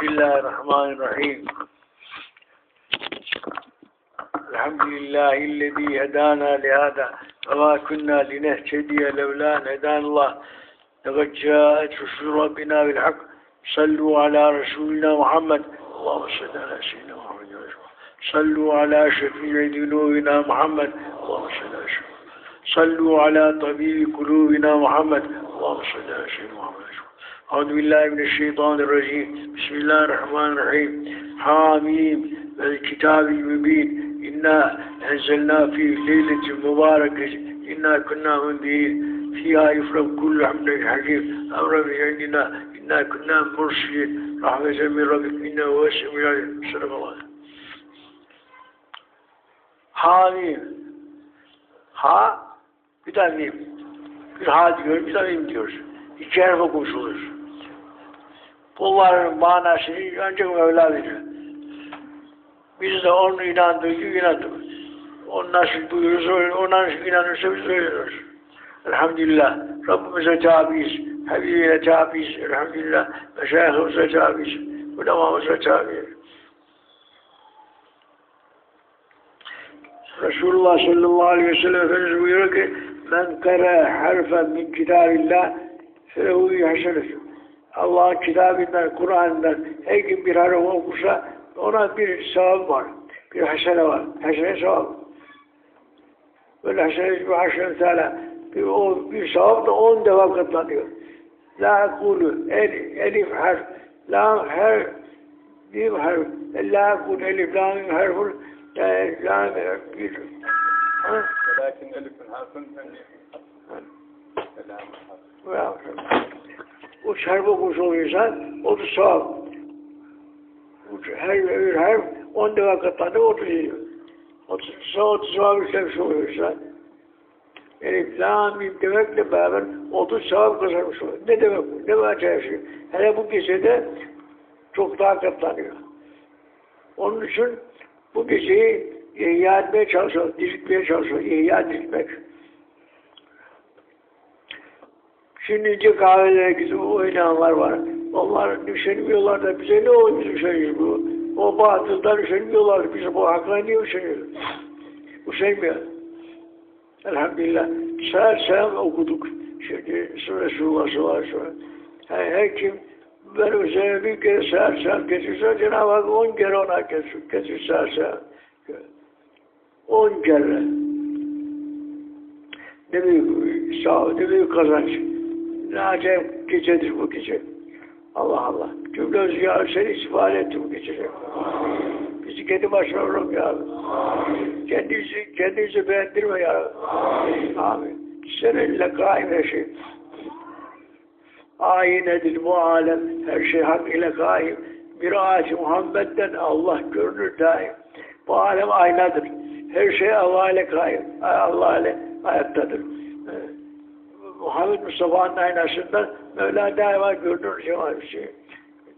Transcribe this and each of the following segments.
بسم الله الرحمن الرحيم. الحمد لله الذي هدانا لهذا وما كنا لنهتدي لولا أن هدانا الله. لقد جاءت رسل ربنا بالحق. صلوا على رسولنا محمد. اللهم صل على سيدنا محمد صلوا على شفيع ذنوبنا محمد. اللهم صل على صلوا على طبيب قلوبنا محمد. اللهم صل على سيدنا محمد. Euzu billahi mineşşeytanirracim. Bismillahirrahmanirrahim. Hamim vel kitabil mübin. İnna enzelna fi leyletin mübareketin. İnna kunna mundirin. Fiyâ yufram kullu hamdin hakim. Amra bi indina. İnna kunna mursilin. Rahmeten min Rabbik. İnne huve semiyâlim. Sadakallah. Hamim. Ha, bir tane mim. Bir ha diyor, bir tane mim diyor. İki harf okumuşulur. Bunların manasını ancak Mevla veriyor. Biz de onu inandık, inandık. O nasıl buyurursa, o nasıl inanırsa biz öyle Elhamdülillah. Rabbimize tabiiz. Habibine tabiiz. Elhamdülillah. Meşayihimize tabiiz. Ulemamıza tabiiz. Resulullah sallallahu aleyhi ve sellem Efendimiz buyuruyor ki men kara harfen min kitabillah fehu hasenetü. Allah'ın kitabından, Kur'an'dan her gün bir harf okursa ona bir sevap var. Bir hasene var. Hasene sevap. Böyle hasene bir hasene teala bir, o, bir sevap da on defa katlanıyor. La kulu el, elif harf la her bir harf la kul elif la harful la bir Lakin elifin harfın Selamın harfı o oluyorsan o da sevap. Her bir harf on defa katlanıyor, otuz yiyor. Otuz, otuz sevap işlemiş oluyorsa Elif, la, demekle beraber otuz sevap kazanmış oluyor. Ne demek bu? Ne acayip şey. Hele bu gecede çok daha katlanıyor. Onun için bu geceyi ihya etmeye çalışıyor, diriltmeye çalışıyor, ihya diriltmek. Şimdice kahvelere gidip oynayanlar var. Onlar üşenmiyorlar da bize ne oluyor biz üşeniyoruz bu? O batıldan üşenmiyorlar. Biz bu hakla niye üşeniyoruz? Üşenmiyor. Elhamdülillah. Seher selam okuduk. Şimdi Resulullah aleyhi ve sellem. Her, her kim benim üzerine bir kere seher selam getirse Cenab-ı Hak on kere ona getir, getir seher selam. On kere. Ne büyük sağ, ne büyük kazanç. Ne acayip gecedir bu gece. Allah Allah. Cümlemiz ya seni istifade etti bu gece. Bizi kendi başına bırak ya. Kendimizi, kendimizi beğendirme ya. Amin. Seninle kaim her şey. Ayinedir bu alem. Her şey hak ile kaim. Bir ağacı Muhammed'den Allah görünür daim. Bu alem aynadır. Her şey Allah ile kaim. Allah ile ayaktadır. Muhammed Mustafa'nın aynasından Mevla daima görünür cemal bir şey.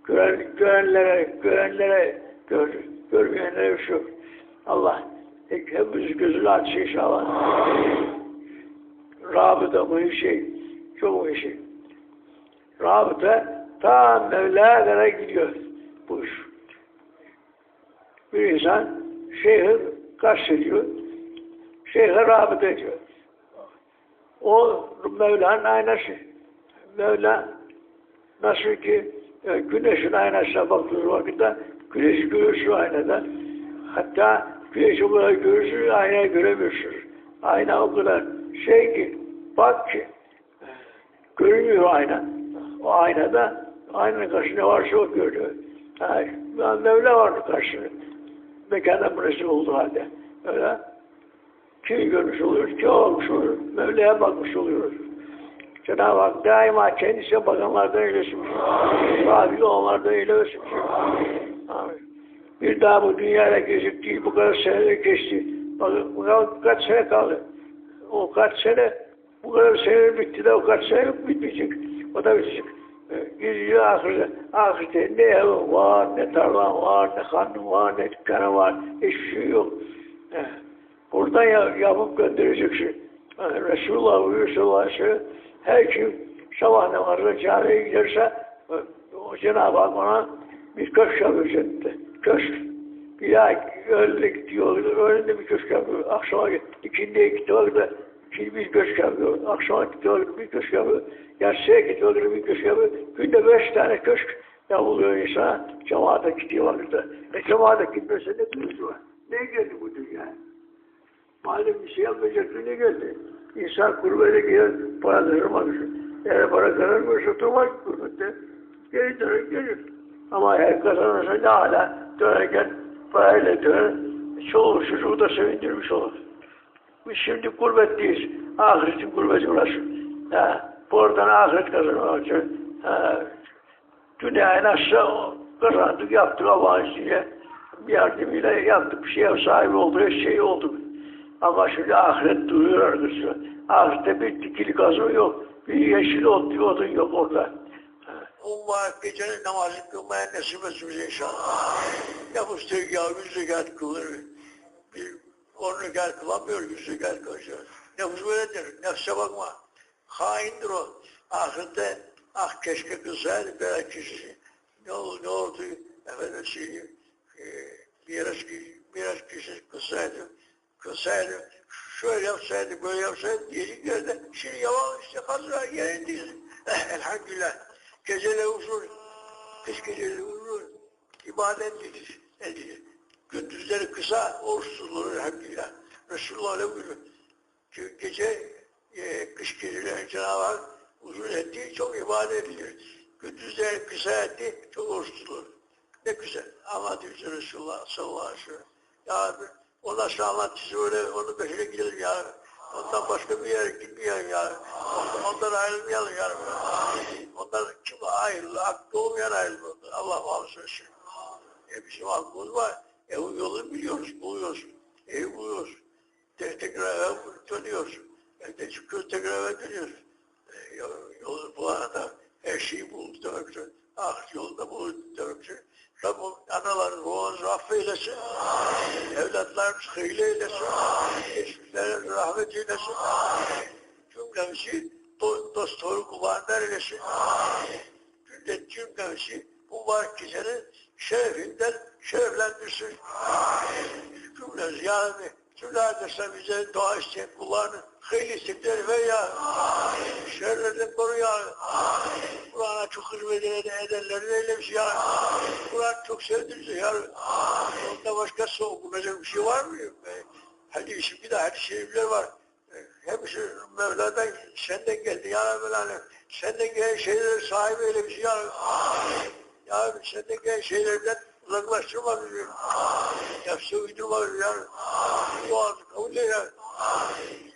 Gören, görenlere, görenlere gör, görmeyenlere yok. Allah hepimiz gözünü açsın inşallah. Rabıta bu şey, çok bu şey. Rabıta ta Mevla'ya kadar gidiyor bu iş. Bir insan şeyhi kastediyor, şeyhe rabıta ediyor. O Mevla'nın aynası. Mevla nasıl ki e, güneşin aynasına baktığı vakitte güneşi görürsün aynada. Hatta güneşi o kadar görürsün, aynayı göremiyorsun. Ayna o kadar şey ki, bak ki görünmüyor ayna. O aynada aynanın karşısında varsa o görüyor. Yani, Mevla vardı karşısında. Mekanda burası olduğu halde. Öyle. Kimi görmüş oluyoruz, kim olmuş oluyoruz. Mevla'ya bakmış oluyoruz. Cenab-ı Hak daima kendisine bakanlardan eylesin. Sahibi onlardan eylesin. Amin. Bir daha bu dünyaya gezip değil, bu kadar seneler geçti. Bakın bu kaç sene kaldı. O kaç sene, bu kadar sene bitti de o kaç sene bitmeyecek. O da bitecek. Gidiyor ahirete. Ahirete ne evi var, ne tarlan var, ne hanım var, ne dükkanı var. Hiçbir şey yok. Buradan yapıp göndereceksin. Yani Resulullah ve sellem, her kim sabah namazına camiye giderse o Cenab-ı Hak ona Bir köşk cennette. Köşk. Bir ay öğlene gidiyor. Öğlende bir köşk yapıyor. Akşama ikindiye gidiyor da ikindi bir köşk yapıyor. Akşama gidiyor bir köşk yapıyor. Yatsıya gidiyor bir köşk yapıyor. Günde beş tane köşk yapılıyor insana. Cemaate gidiyor vakitte. E cemaate gitmese ne kılıcı? Ne geldi bu dünya? Malum bir şey yapmayacak ne geldi? İnsan kurbete girer, para kazanmak için. Eğer para kazanmıyorsa durmaz kurbette. Geri döner gelir. Ama eğer kazanırsa ne hala dönerken parayla döner. Çoğu çocuğu da sevindirmiş olur. Biz şimdi gurbetteyiz. Ahiretin gurbeti burası. Ha, buradan ahiret kazanmak için. Ha, dünyayı nasıl kazandık, yaptık Allah'ın izniyle. Yardımıyla yaptık, bir şeye sahibi olduk, şey olduk. Ama şimdi ahiret duruyor arkadaşlar. Ahirette bir dikili kazı yok. Bir yeşil ot, bir odun yok orada. Mübarek gecenin namazı kılmaya nasip etsin bize inşallah. Ya bu ya yüz rekat kılır. Bir on rekat kılamıyor, yüz rekat kılacak. Nefis böyledir, nefse bakma. Haindir o. Ahirette, ah keşke kılsaydı kişi. Ne oldu, ne oldu? Efendim şey, e, miras, miras kişi kılsaydı, kılsaydı, şöyle yapsaydı, böyle yapsaydı diyecek yerde. Şimdi yalan işte hazır yerindeyiz. Elhamdülillah. Geceleri uzun, kış geceleri uzun, ibadet edilir. edilir. Gündüzleri kısa, oruç tutulur elhamdülillah. Resulullah öyle buyuruyor. Çünkü gece, e, kış geceleri Cenab-ı Hak uzun etti, çok ibadet edilir. Gündüzleri kısa etti, çok oruç tutulur. Ne güzel. Ama diyor Resulullah sallallahu aleyhi ve sellem. Ya Rabbi, o nasıl anlattıysa öyle, onun peşine gidelim ya. Ondan başka bir yere gitmeyelim ya Rabbi. Ondan, ondan ayrılmayalım ya Rabbi. Ondan kim ayrıldı? Hakkı olmayan ayrıldı. Allah etsin. E bizim hakkımız var. E o yolu biliyoruz, buluyoruz. Evi buluyoruz. Te tekrar eve dönüyoruz. Evde çıkıyoruz, tekrar eve dönüyoruz. E, yol- yolu bu arada her şeyi buldu demektir. Ah yolda buldu demektir. Rabbim anaların ruhunu affeylesin. Evlatlarımız hayırlı eylesin. Geçmişlere rahmet eylesin. Cümlemizi do dost doğru kulağından eylesin. Cümle cümlemizi mübarek gecenin şerefinden şereflendirsin. Cümlemizi ya Rabbi cümle bize dua isteyen kullarını hayırlı istekleri ver ya. Şerlerden koru ya. Kur'an'a çok hizmet eden edenlerin eylemiş ya. Kur'an çok sevdirici ya. Onda başka soğukulacak bir şey var mı? Hadi şimdi de hadis-i şerifler var. Hepsi Mevla'dan, senden geldi ya Alem. Senden gelen şeylerin sahibi eylemiş ya Rabbi. Ya senden gelen şeylerden uzaklaştırma bizi. Nefse uydurma bizi ya Rabbi. Duanı kabul.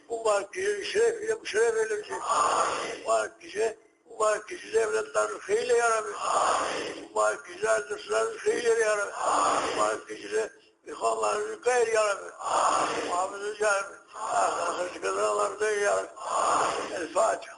Bu mübarek gecenin şerefiyle bu şeref eylemiş. Mübarek gece, mübarek gecede evlatlarını feyle ya Rabbi. Mübarek gecede arkadaşlarını feyle ya Rabbi. Mübarek gecede İhvanlarını gayr ya Rabbi. Muhammed'in ya Rabbi. Ahireti kazananlarda ya Rabbi. El Fatiha.